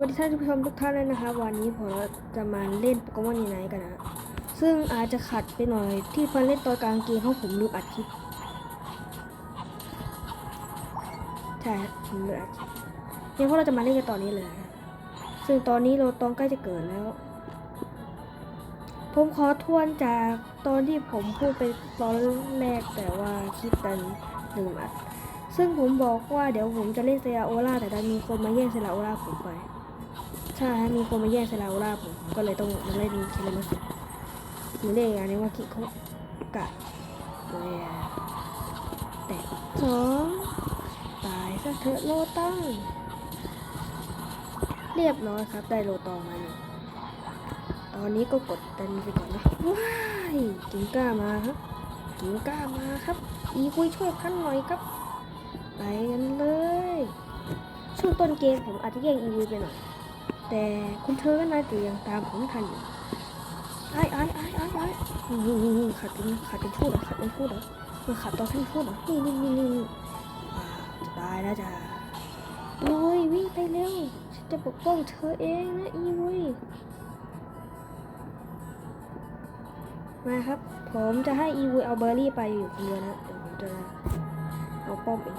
สวัสดีท่านผู้ชมทุกท่านเลยนะคะวันนี้ผมจะมาเล่นโปเกมอนยูไนกันนะซึ่งอาจจะขัดไปหน่อยที่พอเล่นตัวกลางเกมเพราะผมลืมอัดคลิปใช่ผมลืมอัดคลิปเนี่ยพวกเราจะมาเล่นกันตอนนี้เลย ซึ่งตอนนี้เราตองใกล้จะเกิดแล้ว ผมขอทวนจากตอนที่ผมพูดไปตอนแรกแต่ว่าคลิปดันลืมอัด ซึ่งผมบอกว่าเดี๋ยวผมจะเล่นเซราโอล่าแต่ดันมีคนมาแย่งเซราโอล่าผมไป ใช่มีคนมาแย่งเซราโอล่าผมก็เลยต้องมาเล่นเคลมาสิหรือเรียกอย่างนี้ว่าคิโคกะเวียแต่สองตายซะเถอะโลตังเรียบร้อยครับ ได้โลตองมาหนึ่งตอนนี้ก็กดดันไปก่อนนะว้ายกิงก้ามาครับกิงก้ามาครับ อีคุยช่วยพันหน่อยครับ ไปกันเลยช่วงต้นเกมผมอาจจะแย่งอีวีไปหน่อย แต่คุณเธอก็น่าจะยังตามผมทันอยู่ไอ้ไอ้ไอ้ไอ้ไอ้ขัดเป็นขัดเป็นพูดเหรอขัดเป็นพูดเหรอมาขัดตอนท่านพูดเหรอนี่นี่นี่นี่จะตายแล้วจ้าอีวุ้ยวิ่งไปเร็วฉันจะปกป้องเธอเองนะอีวุ้ยมาครับ ผมจะให้อีวุ้ยเอาเบอร์รี่ไปอยู่คนเดียวนะเดี๋ยวผมจะเอาป้อมเอง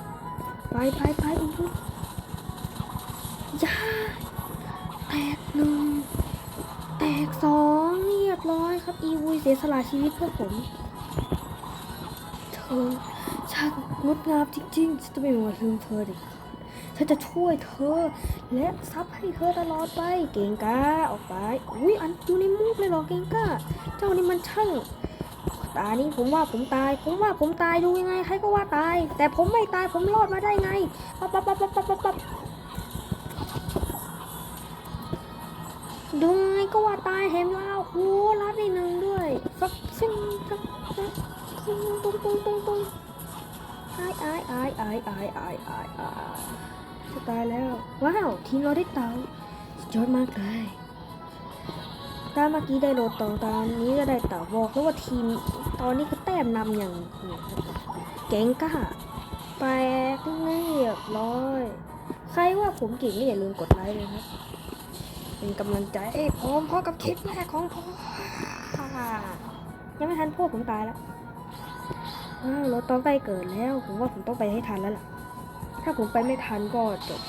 ไปไปไปอีวุ้ยอย่า แตกหนึ่งแตกสองเรียบร้อยครับ อีวุยเสียสละชีวิตเพื่อผม เธอช่างงดงามจริงๆฉันจะไม่มีวันลืมเธอเด็กขาดฉันจะช่วยเธอ และซับให้เธอตลอดไป เก่งกาออกไปอุ้ยอันอยู่ในมุกเลยเหรอเก่งกาเจ้านี่มันช่างตานี้ผมว่าผมตาย ผมว่าผมตายดูยังไงใครก็ว่าตาย แต่ผมไม่ตายผมรอดมาได้ไงปั๊บปั๊บปั๊บปั๊บปั๊บ ปั๊บดูไงก็ว่าตายเห็นแล้วโหรับได้หนึ่งด้วยสักซิ่งสักสักตุ้งตุ้งตุ้งตุ้งตุ้งไอ้ไอ้ไอ้ไอ้ไอ้ไอ้ไอ้ไอ้จะตายแล้ว ว้าวทีมเราได้เต่าสุดยอดมากเลยตาเมื่อกี้ได้โรตองตอนนี้ก็ได้เต่าบอกแล้วว่าทีมตอนนี้คือแต้มนำอย่างเก่งก้าแปลกเรียบร้อย ใครว่าผมเก่งนี่อย่าลืมกดไลค์เลยครับ เป็นกำลังใจให้ผมพอกับคลิปแรกของผมยังไม่ทันพูดผมตายแล้วรถต้องใกล้เกิดแล้ว ผมว่าผมต้องไปให้ทันแล้วล่ะ ถ้าผมไปไม่ทันก็จบ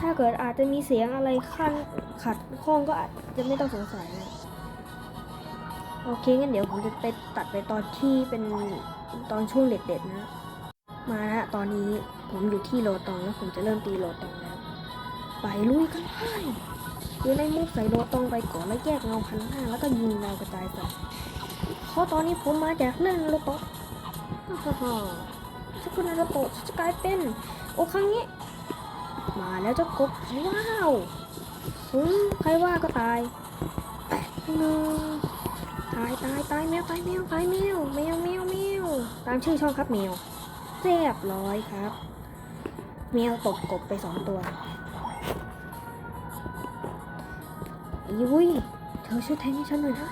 ถ้าเกิดอาจจะมีเสียงอะไรขั้นขัดข้องก็อาจจะไม่ต้องสงสัยนะโอเคงั้นเดี๋ยวผมจะไปตัดไปตอนที่เป็นตอนช่วงเด็ดๆนะ มาละตอนนี้ผมอยู่ที่โลตองแล้วผมจะเริ่มตีโลตอง ไปลุยกันเลยยู่ในมุกใส่โลตองไปก่อนแล้วแยกเงาพันห้าแล้วก็ยิงเงากระจายใส่เพราะตอนนี้ผมมาจากเล่นโลโตะฮ่าฮ่าฮ่าสกุลนาโลโตะจะกลายเป็น โอคังเงะมาแล้วเจ้ากบว้าวอืมใครว่าก็ตายหนึ่งตายตายตายแมวตายแมวตายแมวแมวแมวแมวตามชื่อช่องครับแมวเรียบร้อยครับแมวตบกบไปสองตัว อีวุ้ยเธอช่วยแทงให้ฉันหน่อยนะ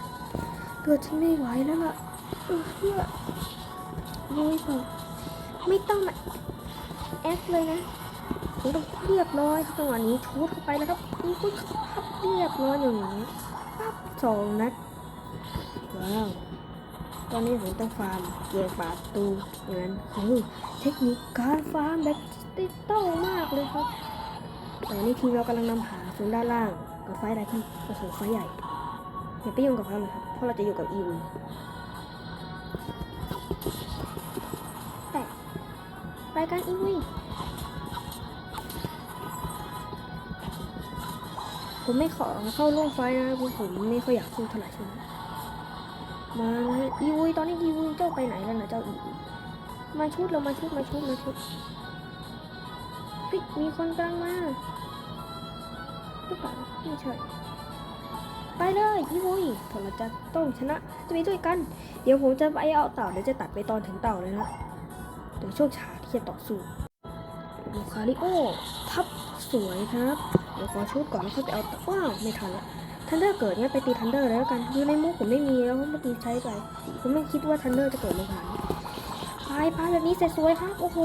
เกิดฉันไม่ไหวแล้วล่ะเออเพื่อยุ้ยบอกไม่ต้องมาแอคเลยนะผมต้องเรียบร้อยครับจังหวะนี้ชูดเข้าไปแล้วครับอีวุ้ยครับเรียบร้อยอย่างนี้ปั๊บสองนัดว้าวตอนนี้ผมต้องฟาร์มเกียร์ปาตูอย่างนั้นคือเทคนิคการฟาร์มแบบดิจิตอลมากเลยครับแต่นี่ทีมเรากำลังนำหาศูนย์ด้านล่าง กับไฟอะไรที่โอ้โหไฟใหญ่อย่าไปยุ่งกับเขาเลยครับเพราะเราจะอยู่กับอีวีแต่ไปกันอีวีผมไม่ขอเข้าร่วมไฟนะเพราะผมไม่ค่อยอยากสู้เท่าไหร่ช่วงนี้มาเลยอีวีตอนนี้อีวีเจ้าไปไหนแล้วนะเจ้าอีวีมาชุดเรามาชุดมาชุดมาชุดเฮ้ยมีคนกำลังมา หรือเปล่าไม่ใช่ ไปเลยพี่วุ้ยพวกเราจะต้องชนะจะไปด้วยกัน เดี๋ยวผมจะไปเอาเต่าเดี๋ยวจะตัดไปตอนถึงเต่าเลยนะเดี๋ยวช่วงฉากที่จะต่อสู้ลูคาริโอพับสวยครับเดี๋ยวขอชุดก่อนแล้วค่อยไปเอาเต่าว้าวไม่ทันละทันเดอร์เกิดเนี่ยไปตีทันเดอร์เลยแล้วกันคือในมุกผมไม่มีแล้วเมื่อกี้ใช้ไปผมไม่คิดว่าทันเดอร์จะเกิดในขนาดนี้ายพายแบบนี้สวยๆครับ โอ้โห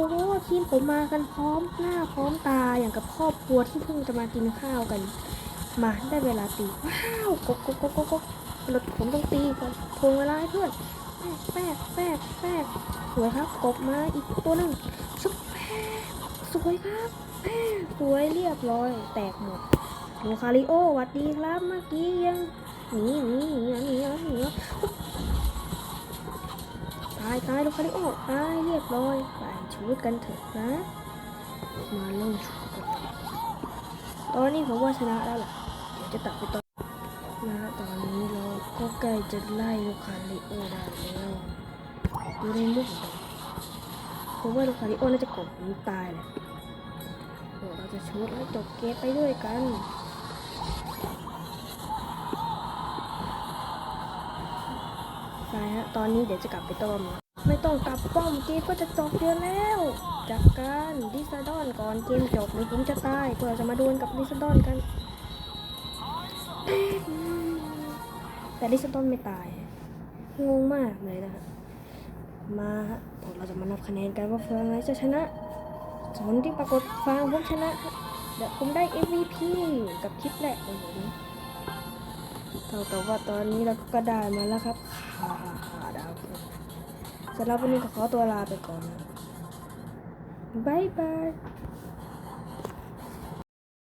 ทีมผมมากันพร้อมหน้าพร้อมตาอย่างกับครอบครัวที่เพิ่งจะมากินข้าวกัน มาได้เวลาตีว้าวกกกกกกกรถผมต้องตีก่อนทวงเวลาให้เพื่อนแป๊กแป๊กแป๊กสวยครับกบมาอีกตัวหนึ่งชุบแป๊กสวยครับแป๊กสวยเรียบร้อย แตกหมดลูคาริโอหวัดดีครับเมื่อกี้ยังหนีหนีหนีหนีหนีหนีตายตายลูกคาริโอตายเรียบร้อยไปชุดกันเถอะนะ มาเริ่มชุดกันตอนนี้ผมว่าชนะแล้วล่ะเดี๋ยวจะตัดไปตอนนะตอนนี้เราก็ใกล้จะไล่ลูกคาริโอได้แล้วดูในมุกผมว่าลูกคาริโอน่าจะกดผมตายแหละเดี๋ยเราจะชุดแล้วจบเกมไปด้วยกัน ฮะ ตอนนี้เดี๋ยวจะกลับไปต้อม ไม่ต้องกลับป้อมเกมก็จะจบเดือนแล้ว จากการดิซาดอนก่อนเกมจบหรือผมจะตายเพื่อจะมาดวลกับดิซาดอนกัน แต่ดิซาดอนไม่ตาย งงมากเลยนะฮะ มาฮะพวกเราจะมานับคะแนนกันว่าเฟิร์นอะไรจะชนะส่วนที่ปรากฏฟางผมชนะ เดี๋ยวผมได้ MVP กับคลิปแรกของผมเท่ากับว่าตอนนี้เราก็ได้มาแล้วครับ สำหรับวันนี้ก็ขอตัวลาไปก่อนนะบ๊ายบาย